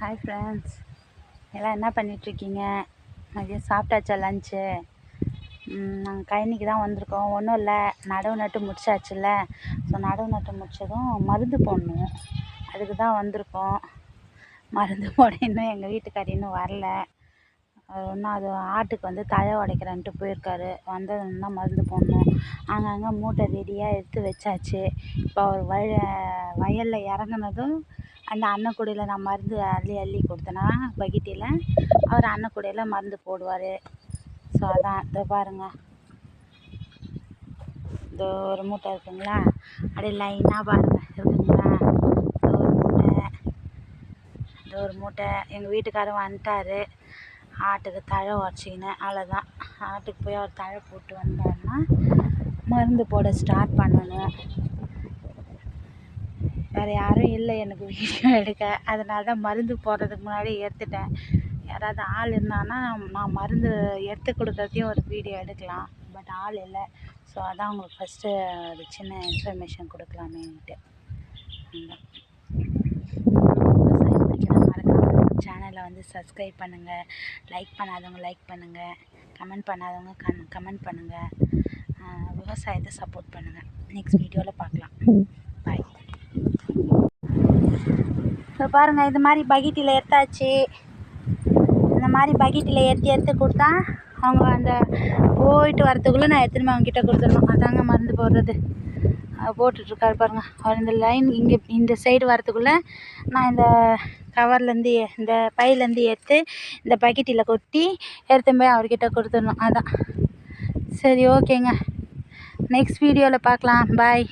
Hi friends எல்லாம் என்ன பண்ணிகிட்ருக்கீங்க மதியம் சாப்பிட்டாச்சா லஞ்சு நாங்கள் கழனிக்கு தான் வந்திருக்கோம். ஒன்றும் இல்லை. நடவு நட்டு முடிச்சாச்சுல்ல. ஸோ நடவு நட்டு முடிச்சதும் மருந்து போடணும். அதுக்கு தான் வந்திருக்கோம். மருந்து போட இன்னும் எங்கள் வீட்டுக்காரி இன்னும் வரல. இன்னும் அது ஆட்டுக்கு வந்து தழை உடைக்கிறேன்ட்டு போயிருக்காரு. தான் மருந்து போடணும். அங்கங்கே மூட்டை ரெடியாக எடுத்து வச்சாச்சு. இப்போ அவர் வய வயலில் இறங்குனதும் அந்த அன்னக்கூடையில் நான் மருந்து அள்ளி அள்ளி கொடுத்தேன்னா பக்கெட்டில் அவர் அன்னக்கூடையில் மருந்து போடுவார். ஸோ அதான். இதோ பாருங்கள் இதோ ஒரு மூட்டை இருக்குங்களா? அப்படியே லைனாக பாருங்கள் இருக்குங்களா? இதோ ஒரு மூட்டை. இதோ ஒரு மூட்டை. எங்கள் வீட்டுக்காரர் வந்துட்டாரு. ஆட்டுக்கு தழை உடச்சிக்கினேன் அவ்வளோதான் ஆட்டுக்கு போய் அவர் தழை போட்டு வந்தாருன்னா மருந்து போட ஸ்டார்ட் பண்ணணும். வேறு யாரும் இல்லை எனக்கு வீடியோ எடுக்க. அதனால தான் மருந்து போடுறதுக்கு முன்னாடி எடுத்துட்டேன் யாராவது ஆள் இருந்தான்னா நான் மருந்து எடுத்து கொடுக்குறதையும் ஒரு வீடியோ எடுக்கலாம். பட் ஆள் இல்லை. ஸோ அதான் உங்களுக்கு ஃபஸ்ட்டு ஒரு சின்ன இன்ஃபர்மேஷன் கொடுக்கலாமேன்ட்டு. வந்து சப்ஸ்கிரைப் பண்ணுங்கள் லைக் பண்ணாதவங்க லைக் பண்ணுங்கள் கமெண்ட் பண்ணாதவங்க கண் கமெண்ட் பண்ணுங்கள் விவசாயத்தை சப்போர்ட் பண்ணுங்கள் நெக்ஸ்ட் வீடியோவில் பார்க்கலாம். பாய் இப்போ பாருங்கள் இது மாதிரி பக்கெட்டில் எடுத்தாச்சு. இந்த மாதிரி பக்கெட்டில் ஏற்றி எடுத்து கொடுத்தா அவங்க அந்த போயிட்டு வரத்துக்குள்ளே நான் எடுத்துன்னு அவங்ககிட்ட கொடுத்துடணும். அதாங்க மருந்து. போடுறது. போட்டுட்ருக்காரு பாருங்கள் அவர் இந்த லைன் இங்கே இந்த சைடு வரத்துக்குள்ளே நான் இந்த கவர்லேருந்து இந்த பையிலேருந்து எடுத்து இந்த பக்கெட்டில் கொட்டி எடுத்து போய் அவர்கிட்ட கொடுத்துடணும். அதான். சரி ஓகேங்க நெக்ஸ்ட் வீடியோவில் பார்க்கலாம். பாய்